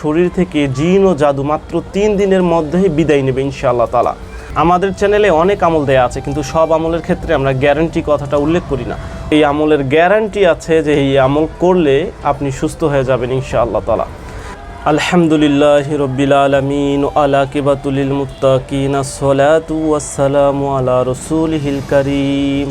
শরীর থেকে জিন ও জাদু মাত্র তিন দিনের মধ্যেই বিদায় নেবে ইনশাআল্লাহ তালা আমাদের চ্যানেলে অনেক আমল দেয়া আছে, কিন্তু সব আমলের ক্ষেত্রে আমরা গ্যারান্টি কথাটা উল্লেখ করি না। এই আমলের গ্যারান্টি আছে যে এই আমল করলে আপনি সুস্থ হয়ে যাবেন ইনশাআল্লাহ তালা আলহামদুলিল্লাহ রব্বিল আলমিন আলা কিবাতুলিল মুত্তাকিন আসসালাতু ওয়াসসালামু আলা রসুল হিল করিম।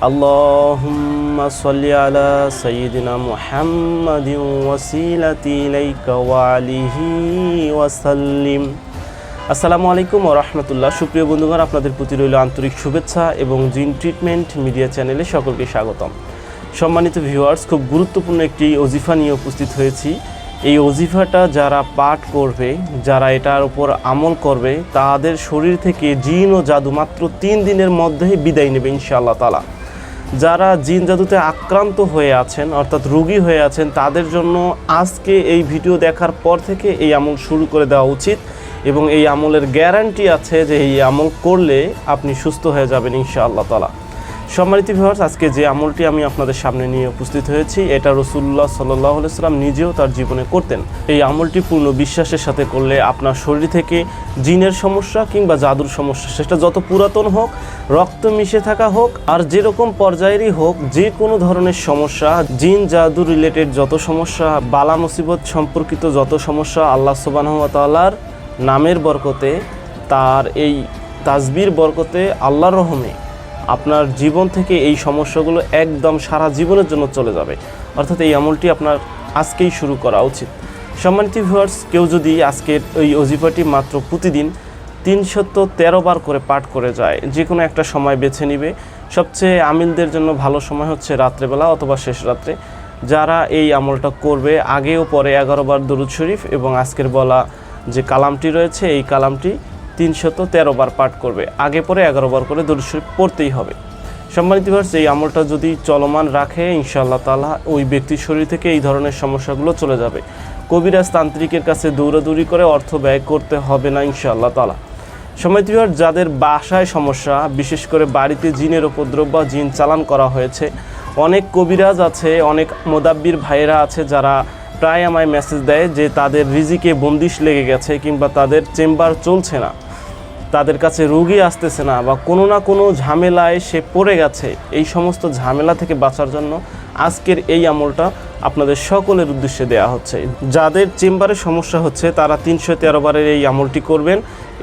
اللهم صل على سيدنا محمد وسيلتي إليك وعليه وسلم আসসালামু আলাইকুম ও রহমতুল্লাহ সুপ্রিয় বন্ধুগণ আপনাদের প্রতি রইল আন্তরিক শুভেচ্ছা এবং জিন ট্রিটমেন্ট মিডিয়া চ্যানেলে সকলকে স্বাগতম সম্মানিত ভিউয়ার্স খুব গুরুত্বপূর্ণ একটি অজিফা নিয়ে উপস্থিত হয়েছি এই অজিফাটা যারা পাঠ করবে যারা এটার উপর আমল করবে তাদের শরীর থেকে জিন ও জাদু মাত্র তিন দিনের মধ্যেই বিদায় নেবে ইনশাআল্লাহ তালা যারা জিন জাদুতে আক্রান্ত হয়ে আছেন, অর্থাৎ রোগী হয়ে আছেন, তাদের জন্য আজকে এই ভিডিও দেখার পর থেকে এই আমল শুরু করে দেওয়া উচিত এবং এই আমলের গ্যারান্টি আছে যে এই আমল করলে আপনি সুস্থ হয়ে যাবেন ইনশাআল্লাহ তালা সম্মানিত ভিউয়ার্স আজকে যে আমলটি আমি আপনাদের সামনে নিয়ে উপস্থিত হয়েছি, এটা রসুল্লাহ সাল্লাহ সাল্লাম নিজেও তার জীবনে করতেন। এই আমলটি পূর্ণ বিশ্বাসের সাথে করলে আপনার শরীর থেকে জিনের সমস্যা কিংবা জাদুর সমস্যা, সেটা যত পুরাতন হোক, রক্ত মিশে থাকা হোক, আর যেরকম পর্যায়েরই হোক যে কোনো ধরনের সমস্যা, জিন, জাদু রিলেটেড যত সমস্যা, বালা মুসিবত সম্পর্কিত যত সমস্যা আল্লাহ সুবাহতালার নামের বরকতে, তার এই তাজবির বরকতে আল্লাহর রহমে আপনার জীবন থেকে এই সমস্যাগুলো একদম সারা জীবনের জন্য চলে যাবে। অর্থাৎ এই আমলটি আপনার আজকেই শুরু করা উচিত। সম্মানিত ভিউয়ার্স কেউ যদি আজকের ওই অজিফাটি মাত্র প্রতিদিন তিনশত তেরো বার করে পাঠ করে যায় যে কোনো একটা সময় বেছে নিবে। সবচেয়ে আমিলদের জন্য ভালো সময় হচ্ছে রাত্রেবেলা অথবা শেষ রাত্রে। যারা এই আমলটা করবে, আগে ও পরে এগারো বার দরুদ শরীফ এবং আজকের বলা যে কালামটি রয়েছে, এই কালামটি তিনশত তেরো বার পাঠ করবে। আগে পরে এগারো বার করে দরুদ শরীফ পড়তেই হবে। সম্মানিত ভার্স এই আমলটা যদি চলমান রাখে, ইনশাআল্লাহ তালা ওই ব্যক্তির শরীর থেকে এই ধরনের সমস্যাগুলো চলে যাবে। কবিরাজ তান্ত্রিকের কাছে দৌড়াদৌড়ি করে অর্থ ব্যয় করতে হবে না, ইনশাআল্লাহ তালা ভিউয়ার যাদের বাসায় সমস্যা, বিশেষ করে বাড়িতে জিনের উপদ্রব বা জিন চালান করা হয়েছে, অনেক কবিরাজ আছে, অনেক মোদাব্বির ভাইয়েরা আছে যারা প্রায় আমায় মেসেজ দেয় যে তাদের রিজিকে বন্দিশ লেগে গেছে কিংবা তাদের চেম্বার চলছে না। তাদের কাছে রুগী আসতেছে না বা কোনো না কোনো ঝামেলায় সে পড়ে গেছে। এই সমস্ত ঝামেলা থেকে বাঁচার জন্য আজকের এই আমলটা আপনাদের সকলের উদ্দেশ্যে দেয়া হচ্ছে। যাদের চেম্বারে সমস্যা হচ্ছে, তারা তিনশো তেরো বারের এই আমলটি করবেন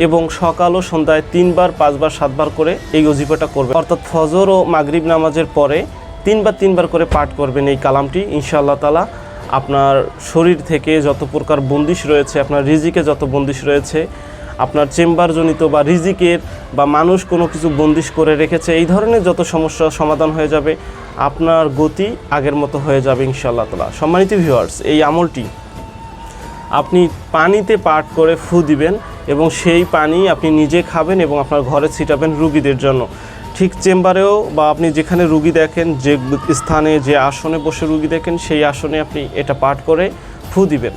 এবং সকাল ও সন্ধ্যায় তিনবার, পাঁচবার, সাতবার করে এই অজিফাটা করবেন। অর্থাৎ ফজর ও মাগরিব নামাজের পরে তিনবার তিনবার করে পাঠ করবেন এই কালামটি। ইনশাআল্লাহ তালা আপনার শরীর থেকে যত প্রকার বন্দিশ রয়েছে, আপনার রিজিকে যত বন্দিশ রয়েছে আপনার চেম্বারজনিত বা রিজিকের বা মানুষ কোনো কিছু বন্দিশ করে রেখেছে, এই ধরনের যত সমস্যা সমাধান হয়ে যাবে, আপনার গতি আগের মতো হয়ে যাবে ইনশাআল্লাহ তালা সম্মানিত ভিউয়ার্স এই আমলটি আপনি পানিতে পাট করে ফু দিবেন এবং সেই পানি আপনি নিজে খাবেন এবং আপনার ঘরে ছিটাবেন রুগীদের জন্য। ঠিক চেম্বারেও বা আপনি যেখানে রুগী দেখেন, যে স্থানে, যে আসনে বসে রুগী দেখেন, সেই আসনে আপনি এটা পাঠ করে ফু দিবেন।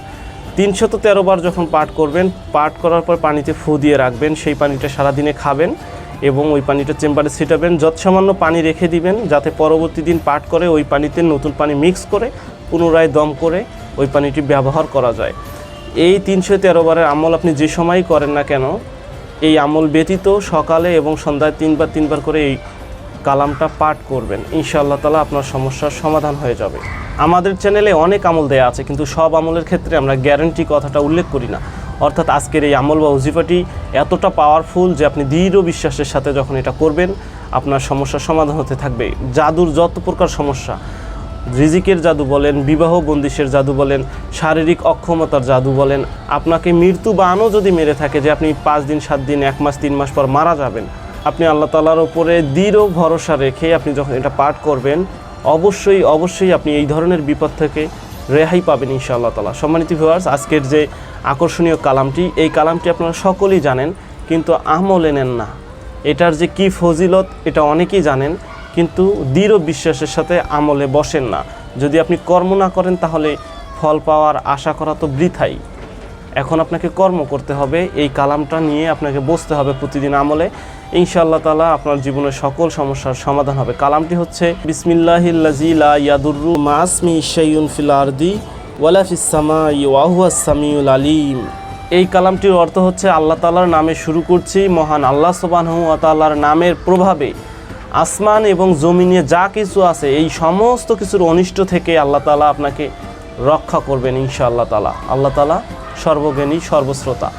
তিনশত তেরো বার যখন পাঠ করবেন, পাঠ করার পর পানিতে ফু দিয়ে রাখবেন, সেই পানিটা সারাদিনে খাবেন এবং ওই পানিটা চেম্বারে ছিটাবেন। যৎসামান্য পানি রেখে দিবেন, যাতে পরবর্তী দিন পাঠ করে ওই পানিতে নতুন পানি মিক্স করে, পুনরায় দম করে ওই পানিটি ব্যবহার করা যায়। এই তিনশো তেরো বারের আমল আপনি যে সময়ই করেন না কেন, এই আমল ব্যতীত সকালে এবং সন্ধ্যায় তিনবার তিনবার করে এই কালামটা পাঠ করবেন, ইনশাআল্লাহ তালা আপনার সমস্যার সমাধান হয়ে যাবে। আমাদের চ্যানেলে অনেক আমল দেয়া আছে, কিন্তু সব আমলের ক্ষেত্রে আমরা গ্যারান্টি কথাটা উল্লেখ করি না। অর্থাৎ আজকের এই আমল বা উজিফাটি এতটা পাওয়ারফুল যে আপনি দৃঢ় বিশ্বাসের সাথে যখন এটা করবেন, আপনার সমস্যার সমাধান হতে থাকবে। জাদুর যত প্রকার সমস্যা, রিজিকের জাদু বলেন, বিবাহ বন্দিশের জাদু বলেন, শারীরিক অক্ষমতার জাদু বলেন, আপনাকে মৃত্যু বানও যদি মেরে থাকে যে আপনি পাঁচ দিন, সাত দিন, এক মাস, তিন মাস পর মারা যাবেন আপনি আল্লাহ তালার ওপরে দৃঢ় ভরসা রেখে আপনি যখন এটা পাঠ করবেন, অবশ্যই অবশ্যই আপনি এই ধরনের বিপদ থেকে রেহাই পাবেন ইনশাআল্লাহ তালা সম্মানিত ভিউয়ার্স আজকের যে আকর্ষণীয় কালামটি, এই কালামটি আপনারা সকলেই জানেন, কিন্তু আমলে নেন না। এটার যে কি ফজিলত, এটা অনেকেই জানেন, কিন্তু দৃঢ় বিশ্বাসের সাথে আমলে বসেন না। যদি আপনি কর্ম না করেন, তাহলে ফল পাওয়ার আশা করা তো বৃথাই। এখন আপনাকে কর্ম করতে হবে, এই কালামটা নিয়ে আপনাকে বসতে হবে প্রতিদিন আমলে। ইনশাআল্লাহ তালা আপনার জীবনের সকল সমস্যার সমাধান হবে। কালামটি হচ্ছে বিসমিল্লাহিল্লাজি লা ইয়াদুররু মাসমি শাইউন ফিল আরদি ওয়ালা ফিস সামাই ওয়া হুয়াস সামিউল আলিম। এই কালামটির অর্থ হচ্ছে, আল্লাহ তালার নামে শুরু করছি মহান আল্লাহ ওয়া নামের প্রভাবে। আসমান এবং জমিনে যা কিছু আছে, এই সমস্ত কিছুর অনিষ্ট থেকে আল্লাহ তালা আপনাকে রক্ষা করবেন ইনশাআল্লাহ তালা আল্লাহ তালা সর্বজ্ঞানী, সর্বশ্রোতা।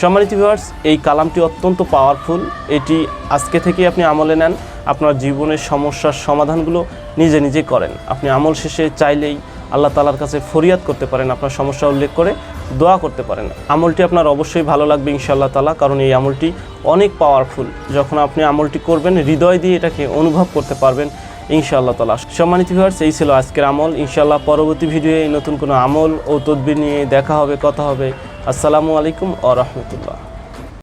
সম্মানিত ভিউয়ার্স এই কালামটি অত্যন্ত পাওয়ারফুল এটি আজকে থেকে আপনি আমলে নেন। আপনার জীবনের সমস্যার সমাধানগুলো নিজে নিজে করেন। আপনি আমল শেষে চাইলেই আল্লাহ তালার কাছে ফরিয়াদ করতে পারেন, আপনার সমস্যা উল্লেখ করে দোয়া করতে পারেন। আমলটি আপনার অবশ্যই ভালো লাগবে ইনশাআল্লাহ তালা কারণ এই আমলটি অনেক পাওয়ারফুল যখন আপনি আমলটি করবেন, হৃদয় দিয়ে এটাকে অনুভব করতে পারবেন ইনশাআল্লাহ তালা সম্মানিত ভিউয়ার্স এই ছিল আজকের আমল। ইনশাআল্লাহ পরবর্তী ভিডিওয়ে নতুন কোনো আমল ও তদবির নিয়ে দেখা হবে, কথা হবে। আসসালামু আলাইকুম ও রহমতুল্লাহ।